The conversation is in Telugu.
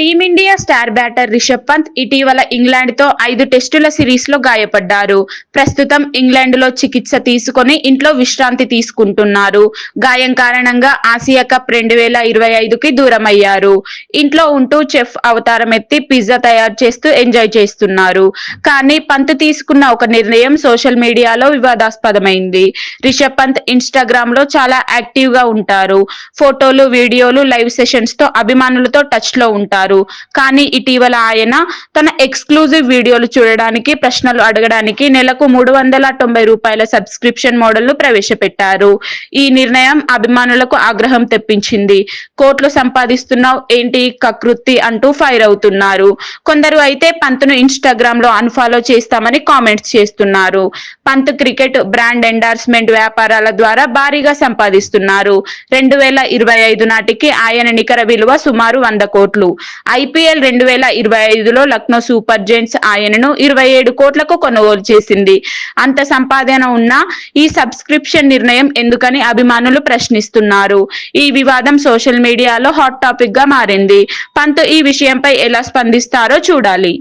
Team India star batter Rishabh Pant ఇటీవల ఇంగ్లాండ్తో ఐదు టెస్టుల సిరీస్లో గాయపడ్డారు. ప్రస్తుతం ఇంగ్లాండ్లో చికిత్స తీసుకొని ఇంట్లో విశ్రాంతి తీసుకుంటున్నారు. గాయం కారణంగా ఆసియా కప్ రెండు వేల ఇరవై ఐదుకి దూరమయ్యారు. ఇంట్లో ఉంటూ చెఫ్ అవతారం ఎత్తి పిజ్జా తయారు చేస్తూ ఎంజాయ్ చేస్తున్నారు. కానీ పంత్ తీసుకున్న ఒక నిర్ణయం సోషల్ మీడియాలో వివాదాస్పదమైంది. రిషబ్ పంత్ ఇన్స్టాగ్రామ్లో చాలా యాక్టివ్గా ఉంటారు. ఫోటోలు వీడియోలు లైవ్ సెషన్స్తో అభిమానులతో టచ్లో ఉంటారు. కానీ ఇటీవల ఆయన తన ఎక్స్క్లూజివ్ వీడియోలు చూడడానికి ప్రశ్నలు అడగడానికి నెలకు మూడు వందల తొంభై రూపాయల సబ్స్క్రిప్షన్ మోడల్ను ప్రవేశపెట్టారు. ఈ నిర్ణయం అభిమానులకు ఆగ్రహం తెప్పించింది. కోట్లు సంపాదిస్తున్నావు ఏంటి కకృతి అంటూ ఫైర్ అవుతున్నారు. కొందరు అయితే పంత్ను ఇన్స్టాగ్రామ్లో అన్ఫాలో చేస్తామని కామెంట్స్ చేస్తున్నారు. పంత్ క్రికెట్ బ్రాండ్ ఎండార్స్మెంట్ వ్యాపారాల ద్వారా భారీగా సంపాదిస్తున్నారు. రెండు వేల ఇరవై ఐదు నాటికి ఆయన నికర విలువ సుమారు వంద కోట్లు. ఐపీఎల్ రెండు వేల ఇరవై ఐదులో లక్నో సూపర్ జెంట్స్ ఆయనను ఇరవై ఏడు కోట్లకు కొనుగోలు చేసింది. అంత సంపాదన ఉన్న ఈ సబ్స్క్రిప్షన్ నిర్ణయం ఎందుకని అభిమానులు ప్రశ్నిస్తున్నారు. ఈ వివాదం సోషల్ మీడియాలో హాట్ టాపిక్గా మారింది. పంత్ ఈ విషయంపై ఎలా స్పందిస్తారో చూడాలి.